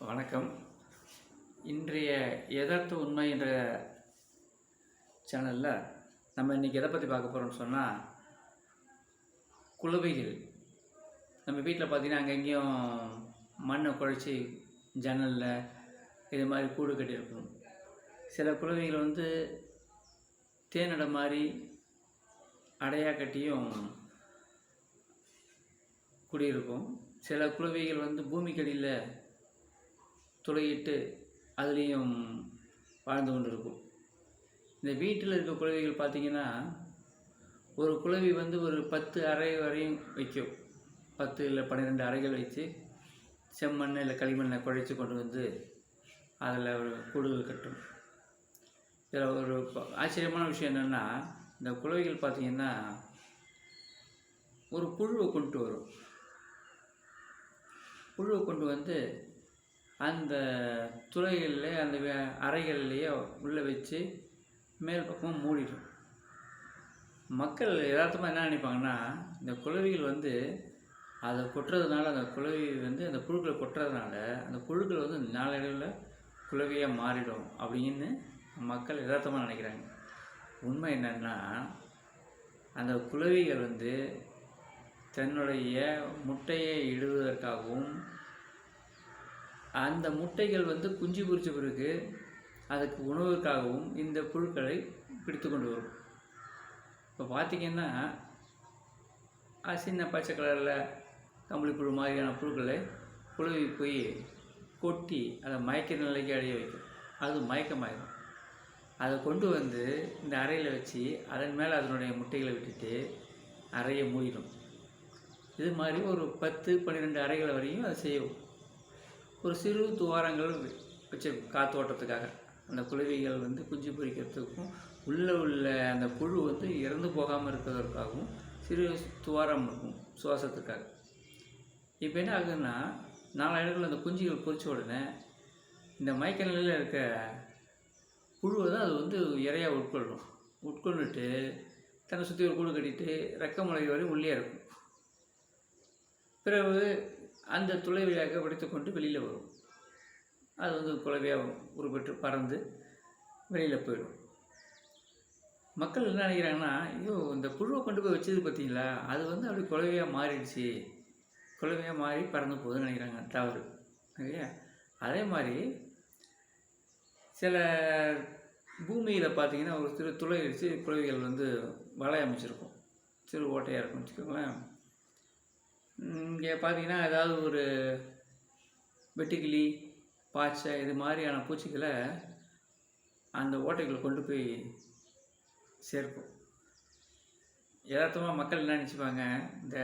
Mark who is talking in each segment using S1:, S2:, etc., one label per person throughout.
S1: வணக்கம். இன்றைய யதார்த்த உண்மை என்ற சேனலில் நம்ம இன்றைக்கி எதை பற்றி பார்க்க போகிறோம்னு சொன்னால் குளவிகள் நம்ம வீட்டில் பார்த்தீங்கன்னா அங்கங்கேயும் மண்ணை குழைச்சி ஜன்னலில் இது மாதிரி கூடு கட்டியிருக்கும் சில குளவிகள் வந்து தேனடை மாதிரி அடையாக கட்டியும் குடியிருக்கும். சில குளவிகள் வந்து பூமிக்கடியில் துளையிட்டு அதுலேயும் வாழ்ந்து கொண்டு இருக்கும் இந்த வீட்டில் இருக்க குழவிகள் பார்த்தீங்கன்னா ஒரு குழவி வந்து ஒரு பத்து அறை வரையும் வைக்கும். பத்து இல்லை பன்னிரெண்டு அறைகள் வச்சு செம்மண் இல்லை களிமண்ணை குழைச்சி கொண்டு வந்து அதில் ஒரு கூடுகள் கட்டும். இதில் ஒரு ஆச்சரியமான விஷயம் என்னென்னா இந்த குழவிகள் பார்த்தீங்கன்னா ஒரு புழுவை கொண்டு வரும். புழுவை கொண்டு வந்து அந்த துளைகளில் அந்த வே- அறைகள்லேயே உள்ளே வச்சு மேல் பக்கமாக மூடிடும். மக்கள் யதார்த்தமாக என்ன நினைப்பாங்கன்னா இந்த குளவிகள் வந்து அதை கொட்டுறதுனால அந்த குளவி வந்து அந்த புழுக்களை கொட்டுறதுனால அந்த புழுக்கள் வந்து நாளடைவில் குளவியாக மாறிடும் அப்படின்னு மக்கள் யதார்த்தமாக நினைக்கிறாங்க. உண்மை என்னென்னா அந்த குளவிகள் வந்து தன்னுடைய முட்டையை இடுவதற்காகவும் அந்த முட்டைகள் வந்து குஞ்சு பொறிச்ச பிறகு அதுக்கு உணவுக்காகவும் இந்த புழுக்களை பிடித்து கொண்டு வரும். இப்போ பார்த்திங்கன்னா சின்ன பச்சை கலரில் கம்பளி புழு மாதிரியான புழுக்களை புழுவி போய் கொட்டி அதை மயக்க நிலைக்கு அடைய வைக்கும். அது மயக்கமாயிடும் அதை கொண்டு வந்து இந்த அறையில் வச்சு அதன் மேலே அதனுடைய முட்டைகளை விட்டுட்டு அறையை மூடிடும். இது மாதிரி ஒரு பத்து பன்னிரெண்டு அறைகள் வரையும் அதை செய்யும் ஒரு சிறு துவாரங்கள் வச்சு காத்தோட்டத்துக்காக. அந்த குளவிகள் வந்து குஞ்சு பொரிக்கிறதுக்கும் உள்ளே உள்ள அந்த புழு வந்து இறந்து போகாமல் இருக்கிறதற்காகவும் சிறு துவாரம் இருக்கும் சுவாசத்துக்காக. இப்போ என்ன ஆகுதுன்னா நாலாயிரங்கள் அந்த குஞ்சுகள் பொறிச்ச உடனே இந்த மயக்க நிலையில் இருக்க புழுவை தான் அது வந்து இறையாக உட்கொள்ளும். உட்கொண்டுட்டு தன்னை சுற்றி ஒரு கூடு கட்டிட்டு ரெக்க முளை வரை உள்ளே இருக்கும் பிறகு அந்த துளை வழியாக பிடித்து கொண்டு வெளியில் வரும். அது வந்து குலவையாக உருப்பெற்று பறந்து வெளியில் போயிடும். மக்கள் என்ன நினைக்கிறாங்கன்னா ஐயோ இந்த புழுவை கொண்டு போய் வச்சது பார்த்தீங்களா? அது வந்து அப்படி குலவையாக மாறிடுச்சு. குலவையாக மாறி பறந்து போகுதுன்னு நினைக்கிறாங்க தவறு. இல்லையா? அதே மாதிரி சில பூமியில் பார்த்தீங்கன்னா ஒரு சிறு துளை அடித்து குழவிகள் வந்து வலை அமைச்சிருக்கும். சிறு ஓட்டையாக இருக்கும் வச்சுக்கோங்களேன். இங்கே பார்த்தீங்கன்னா ஏதாவது ஒரு வெட்டுக்கிளி பாய்ச்சை இது மாதிரியான பூச்சிகளை அந்த ஓட்டைகளை கொண்டு போய் சேர்க்கும். யதார்த்தமாக மக்கள் என்ன நினச்சிப்பாங்க? இந்த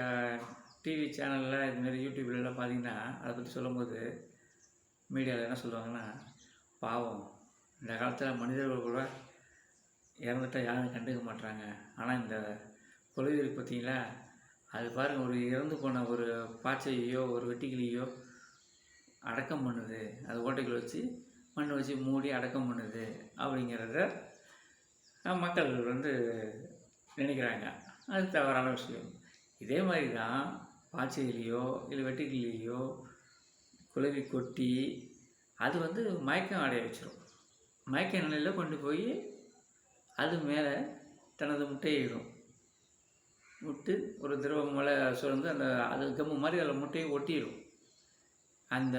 S1: டிவி சேனலில் இதுமாரி யூடியூப்லலாம் பார்த்தீங்கன்னா அதை பற்றி சொல்லும்போது மீடியாவில் என்ன சொல்லுவாங்கன்னா பாவம் இந்த காலத்தில் மனிதர்கள் கூட இறந்துட்டா யாரும் கண்டுக்க மாட்றாங்க. ஆனால் இந்த கொலைகள் பார்த்தீங்களா? அது பாருங்கள் ஒரு இறந்து போன ஒரு பாச்சையோ ஒரு வெட்டிக்கிளியோ அடக்கம் பண்ணுது. அது ஓட்டைகள் வச்சு மண் வச்சு மூடி அடக்கம் பண்ணுது அப்படிங்கிறத மக்கள் வந்து நினைக்கிறாங்க. அது தவறான விஷயம். இதே மாதிரி தான் பாச்சையிலையோ இல்லை வெட்டுக்கிளியோ குளவி கொட்டி அது வந்து மயக்கம் அடைய வச்சிடும் மயக்க நிலையில் கொண்டு போய் அது மேலே தனது முட்டையிடும் விட்டு ஒரு திரவம் மேலே சுரந்து அந்த அது கம்மு மாதிரி அதில் முட்டையை ஒட்டிடும். அந்த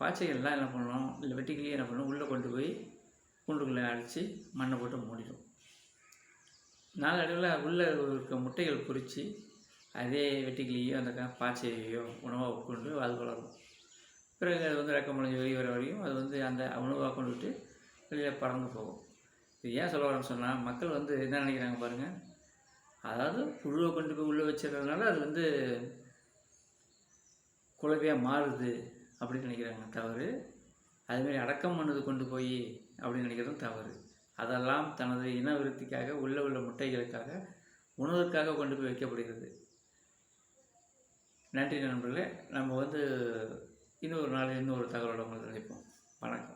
S1: பாய்ச்சைகள்லாம் என்ன பண்ணணும் இல்லை வெட்டிக்கிளி என்ன பண்ணணும் உள்ளே கொண்டு போய் கூண்டுக்குள்ளே அடித்து மண்ணை போட்டு மூடிடும். நாளடைவில் உள்ளே இருக்க முட்டைகள் பொரித்து அதே வெட்டிக்கிளியோ அந்த க- பாய்ச்சையோ உணவாக உட்கொண்டு அது வளரும். பிறகு அது வந்து ரெக்கம் முளைஞ்சி வெளியே வர வரையும் அது வந்து அந்த உணவாக கொண்டு விட்டு வெளியில் பறந்து போகும். இது ஏன் சொல்ல வரேன்னு சொன்னால் மக்கள் வந்து என்ன நினைக்கிறாங்க பாருங்கள்? அதாவது புழுவை கொண்டு போய் உள்ளே வச்சிருக்கிறதுனால அது வந்து குழவையாக மாறுது அப்படின்னு நினைக்கிறாங்க. தவறு. அதுமாரி அடக்கம் பண்ணது கொண்டு போய் அப்படின்னு நினைக்கிறதும் தவறு. அதெல்லாம் தனது இன விருத்திக்காக உள்ள உள்ள முட்டைகளுக்காக உணவுக்காக கொண்டு போய் வைக்கப்படுகிறது. நன்றி நண்பர்களே. நம்ம வந்து இன்னொரு நாள் இன்னொரு தகவலோட உங்களை சந்திப்போம். வணக்கம்.